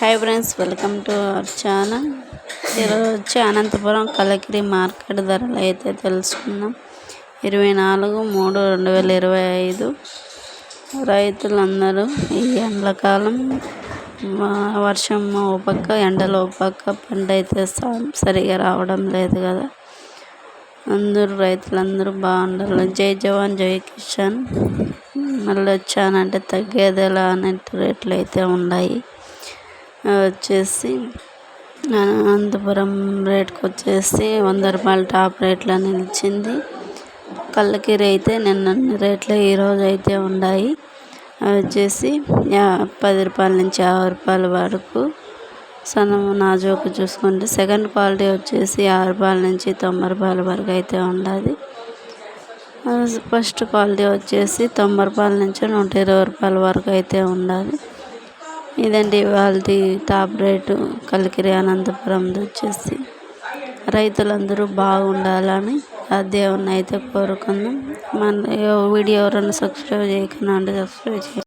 Hi friends welcome to our channel ఈరోజు వచ్చి Anantapuram Kalakiri market ధరలు అయితే తెలుసుకుందాం. ఇరవై నాలుగు మూడు రెండు వేల ఇరవై ఐదు. రైతులందరూ ఈ ఎండాకాలం వర్షం ఓ పక్క ఎండలు ఓ పక్క పంట అయితే సరిగా రావడం లేదు కదా. అందరూ రైతులందరూ బాగుండాలి. జై జవాన్ జై కిషన్ మళ్ళీ వచ్చానంటే తగ్గేదేలా అనే రేట్లు అయితే ఉన్నాయి. వచ్చేసి అనంతపురం రేట్కి వచ్చేసి వంద రూపాయలు టాప్ రేట్లో నిలిచింది కళ్ళకీర అయితే నిన్న రేట్లు ఈరోజు అయితే ఉన్నాయి. అవి వచ్చేసి పది రూపాయల నుంచి యాభై రూపాయల వరకు. సన్నం నాజోకు చూసుకుంటే సెకండ్ క్వాలిటీ వచ్చేసి యాభై రూపాయల నుంచి తొంభై రూపాయల వరకు అయితే ఉండాలి ఫస్ట్ క్వాలిటీ వచ్చేసి తొంభై రూపాయల నుంచి నూట ఇరవై రూపాయల వరకు అయితే ఉండాలి. ఇదండి వాళ్ళది టాప్ రేటు కలికిరి అనంతపురంది వచ్చేసి. రైతులందరూ బాగుండాలని ఆ దేవుణ్ణి అయితే కోరుకుందాం. మన వీడియో ఎవరైనా సబ్స్క్రైబ్ చేయకుండా ఉంటే సబ్స్క్రైబ్ చేయండి.